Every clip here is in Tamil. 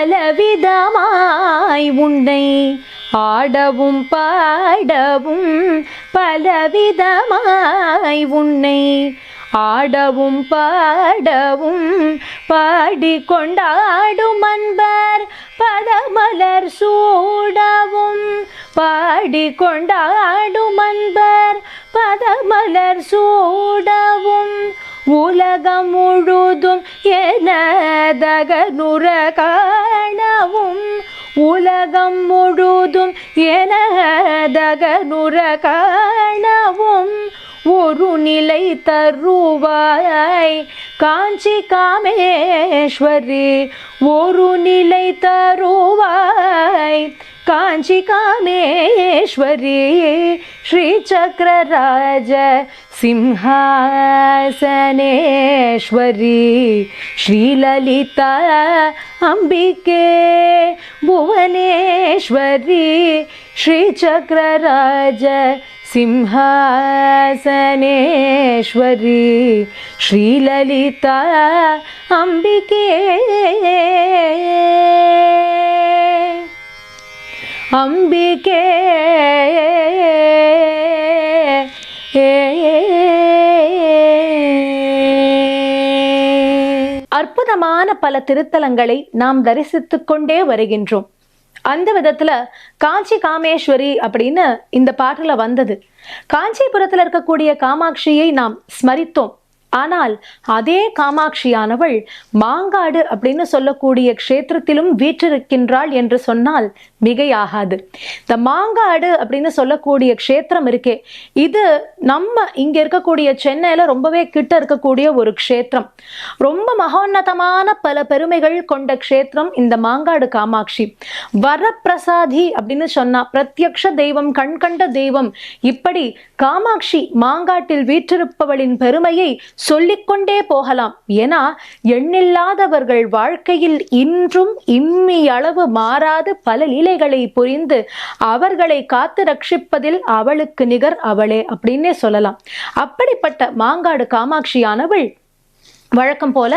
பலவிதமாய் உன்னை ஆடவும் பாடவும் பலவிதமாய் உன்னை ஆடவும் பாடவும் பாடிக்கொண்டாடும் அன்பர் பதமலர் சூடவும் பாடிக்கொண்டாடும் அன்பர் பதமலர் சூடவும் உலகம் முழுதும் எனதகனுர காணவும் உலகம் முழுதும் எனதகனுர காணவும் ஒரு நிலை தருவாய் காஞ்சி காமேஸ்வரி. ஒரு நிலை தருவாய் காஞ்சி காமேஸ்வரி ஸ்ரீ சக்கரராஜ சிம்ஹாசனேஸ்வரி ஸ்ரீலலிதா அம்பிகே புவனேஸ்வரி ஸ்ரீ சக்கரராஜ சிம்ஹாசனேஸ்வரி ஸ்ரீலலிதா அம்பிகே. அற்புதமான பல திருத்தலங்களை நாம் தரிசித்து கொண்டே வருகின்றோம். அந்த விதத்துல காஞ்சி காமேஸ்வரி அப்படின்னு இந்த பாட்டுல வந்தது. காஞ்சிபுரத்துல இருக்கக்கூடிய காமாட்சியை நாம் ஸ்மரித்தோம். ஆனால் அதே காமாட்சியானவள் மாங்காடு அப்படின்னு சொல்லக்கூடிய க்ஷேத்திரத்திலும் வீற்றிருக்கின்றாள் என்று சொன்னால் மிகையாகாது. இந்த மாங்காடு அப்படின்னு சொல்லக்கூடிய க்ஷேத்திரம் இருக்கே. இது நம்ம இங்க இருக்கக்கூடிய சென்னையில ரொம்பவே கிட்ட இருக்கக்கூடிய ஒரு க்ஷேத்திரம். ரொம்ப மகோன்னதமான பல பெருமைகள் கொண்ட க்ஷேத்திரம் இந்த மாங்காடு காமாட்சி. வரப்பிரசாதி அப்படின்னு சொன்னா பிரத்யக்ஷ தெய்வம் கண்கண்ட தெய்வம் இப்படி காமாட்சி மாங்காட்டில் வீற்றிருப்பவளின் பெருமையை சொல்லிக்கொண்டே போகலாம். ஏன்னா எண்ணில்லாதவர்கள் வாழ்க்கையில் இன்றும் இம்மி அளவு மாறாது பல லீலைகளை புரிந்து அவர்களை காத்து ரட்சிப்பதில் அவளுக்கு நிகர் அவளே அப்படின்னே சொல்லலாம். அப்படிப்பட்ட மாங்காடு காமாட்சியானவள் வழக்கம் போல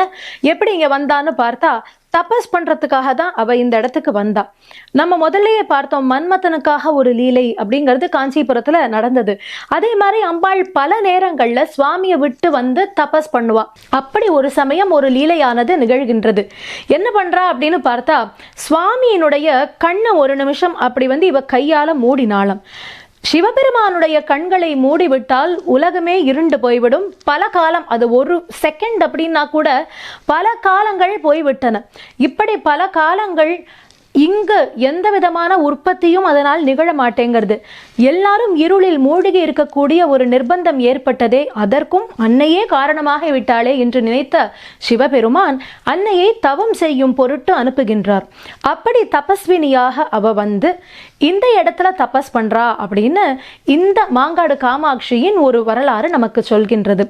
எப்படி இங்க வந்தான்னு பார்த்தா தபஸ் பண்ணுறதுக்காக தான் அவள் இந்த இடத்துக்கு வந்தா. நம்ம முதல்லையே பார்த்தோம் மன்மதனுக்காக ஒரு லீலை அப்படிங்கிறது காஞ்சிபுரத்தில் நடந்தது. அதே மாதிரி அம்பாள் பல நேரங்களில் சுவாமியை விட்டு வந்து தபஸ் பண்ணுவா. அப்படி ஒரு சமயம் ஒரு லீலையானது நிகழ்கின்றது. என்ன பண்ணுறா அப்படின்னு பார்த்தா சுவாமியினுடைய கண்ணை ஒரு நிமிஷம் அப்படி வந்து இவ கையால் மூடினாளாம். சிவபெருமானுடைய கண்களை மூடிவிட்டால் உலகமே இருண்டு போய்விடும். பல காலம் அது ஒரு செகண்ட் அப்படின்னா கூட பல காலங்கள் போய்விட்டன. இப்படி பல காலங்கள் இங்கு எந்த விதமான உற்பத்தியும் அதனால் நிகழ மாட்டேங்கிறது. எல்லாரும் இருளில் மூழ்கி இருக்கக்கூடிய ஒரு நிர்பந்தம் ஏற்பட்டதே அதற்கும் அன்னையே காரணமாக விட்டாளே என்று நினைத்த சிவபெருமான் அன்னையை தவம் செய்யும் பொருட்டு அனுப்புகின்றார். அப்படி தபஸ்வினியாக அவ வந்து இந்த இடத்துல தபஸ் பண்றா அப்படின்னு இந்த மாங்காடு காமாட்சியின் ஒரு வரலாறு நமக்கு சொல்கின்றது.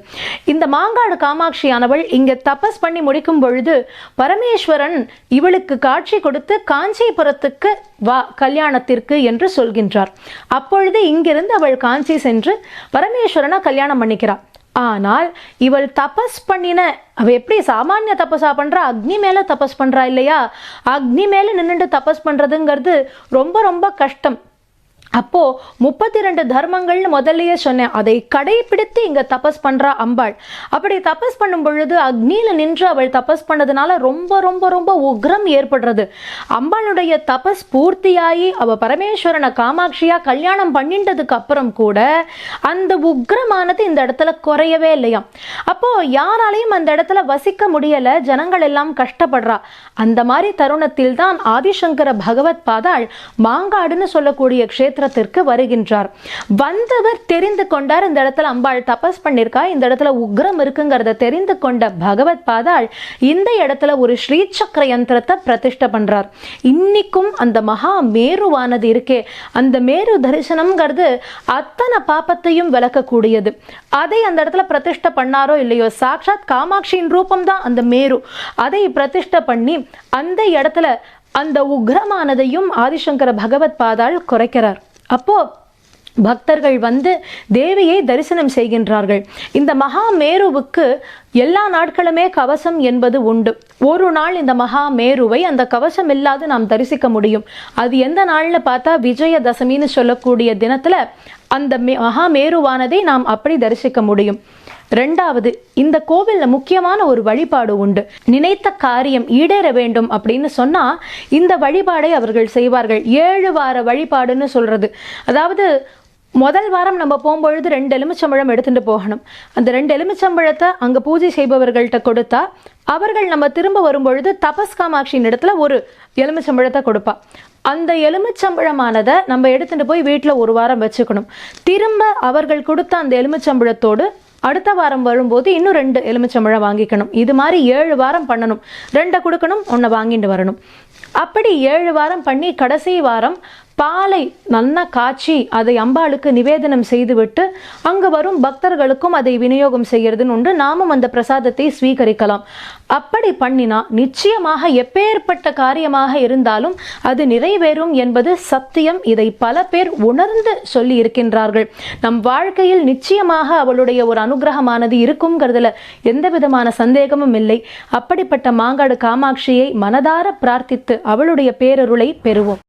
இந்த மாங்காடு காமாட்சியானவள் இங்கே தபஸ் பண்ணி முடிக்கும் பொழுது பரமேஸ்வரன் இவளுக்கு காட்சி கொடுத்து காஞ்சிபுரத்துக்கு வா கல்யாணத்திற்கு என்று சொல்கின்றார். அப்பொழுது இங்கிருந்து அவள் காஞ்சி சென்று பரமேஸ்வரனை கல்யாணம் பண்ணிக்கிறாள் ஆனால் இவள் தபஸ் பண்ணின அவ எப்படி சாமானிய தபஸா பண்ணுறா அக்னி மேலே தபஸ் பண்ணுறா இல்லையா? அக்னி மேலே நின்றுட்டு தபஸ் பண்ணுறதுங்கிறது ரொம்ப ரொம்ப கஷ்டம். அப்போ முப்பத்தி ரெண்டு தர்மங்கள்னு முதல்லயே சொன்னேன். அதை கடைபிடித்து இங்க தபஸ் பண்றா அம்பாள். அப்படி தபஸ் பண்ணும் பொழுது அக்னியில நின்று அவள் தபஸ் பண்ணதுனால ரொம்ப ரொம்ப ரொம்ப உக்ரம் ஏற்படுறது. அம்பாளுடைய தபஸ் பூர்த்தியாகி அவ பரமேஸ்வரனை காமாட்சியா கல்யாணம் பண்ணிட்டதுக்கு அப்புறம் கூட அந்த உக்ரமானது இந்த இடத்துல குறையவே இல்லையாம். அப்போ யாராலையும் அந்த இடத்துல வசிக்க முடியல. ஜனங்கள் எல்லாம் கஷ்டப்படுறா. அந்த மாதிரி தருணத்தில் தான் ஆதிசங்கர பகவத் பாதாள் மாங்காடுன்னு சொல்லக்கூடிய க்ஷேத்திரத்திற்கு வருகின்றார். வந்தவர் தெரிந்து கொண்டார். இந்த இடத்துல அம்பாள் தபஸ் பண்ணிருக்கா. இந்த இடத்துல உக்ரம் இருக்குங்கிறத தெரிந்து கொண்ட பகவத் பாதாள் இந்த இடத்துல ஒரு ஸ்ரீசக்கர யந்திரத்தை பிரதிஷ்டை பண்றார். இன்னைக்கும் அந்த மகா மேருவானது இருக்கே. அந்த மேரு தரிசனம்ங்கிறது அத்தனை பாப்பத்தையும் விளக்கக்கூடியது. அதை அந்த இடத்துல பிரதிஷ்டை பண்ணாரோ இல்லையோ? சாட்சாத் காமாட்சியின் ரூபம் தான் அந்த மேரு. அதை பிரதிஷ்டை பண்ணி அந்த இடத்துல அந்த உக்ரமானதையும் ஆதிசங்கர பகவத் பாதாள் குறைக்கிறார். அப்போ பக்தர்கள் வந்து தேவியை தரிசனம் செய்கின்றார்கள். இந்த மகா மேருவுக்கு எல்லா நாட்களுமே கவசம் என்பது உண்டு. ஒரு நாள் இந்த மகா மேருவை அந்த கவசம் இல்லாது நாம் தரிசிக்க முடியும். அது எந்த நாள்ல பார்த்தா விஜயதசமின்னு சொல்லக்கூடிய தினத்துல அந்த மகா மேருவானதை நாம் அப்படி தரிசிக்க முடியும். ரெண்டாவது இந்த கோவில்ல முக்கியமான ஒரு வழிபாடு உண்டு. நினைத்த காரியம் ஈடேற வேண்டும் அப்படின்னு சொன்னா இந்த வழிபாடை அவர்கள் செய்வார்கள். ஏழு வார வழிபாடுன்னு சொல்றது. அதாவது முதல் வாரம் நம்ம போகும்பொழுது ரெண்டு எலுமிச்சம்பழம் எடுத்துகிட்டு போகணும். அந்த ரெண்டு எலுமிச்சம்பழத்தை அங்கே பூஜை செய்பவர்கள்ட்ட கொடுத்தா அவர்கள் நம்ம திரும்ப வரும்பொழுது தபஸ் காமாட்சியின் இடத்துல ஒரு எலுமிச்சம்பழத்தை கொடுப்பா. அந்த எலுமிச்சம்பழமானதை நம்ம எடுத்துகிட்டு போய் வீட்டில் ஒரு வாரம் வச்சுக்கணும். திரும்ப அவர்கள் கொடுத்த அந்த எலுமிச்சம்பழத்தோடு அடுத்த வாரம் வரும்போது இன்னும் ரெண்டு எலுமிச்சம்பழம் வாங்கிக்கணும். இது மாதிரி ஏழு வாரம் பண்ணணும். ரெண்டை கொடுக்கணும் ஒன்றை வாங்கிட்டு வரணும். அப்படி ஏழு வாரம் பண்ணி கடைசி வாரம் பாலை நல்லா காய்ச்சி அதை அம்பாளுக்கு நிவேதனம் செய்துவிட்டு அங்கு வரும் பக்தர்களுக்கும் அதை விநியோகம் செய்யறதுன்னு உண்டு நாமும் அந்த பிரசாதத்தை ஸ்வீகரிக்கலாம். அப்படி பண்ணினா நிச்சயமாக எப்பேற்பட்ட காரியமாக இருந்தாலும் அது நிறைவேறும் என்பது சத்தியம். இதை பல பேர் உணர்ந்து சொல்லி இருக்கின்றார்கள் நம் வாழ்க்கையில் நிச்சயமாக அவளுடைய ஒரு அனுகிரகமானது இருக்குங்கிறதுல எந்த விதமான சந்தேகமும் இல்லை. அப்படிப்பட்ட மாங்காடு காமாட்சியை மனதார பிரார்த்தித்து அவளுடைய பேரருளை பெறுவோம்.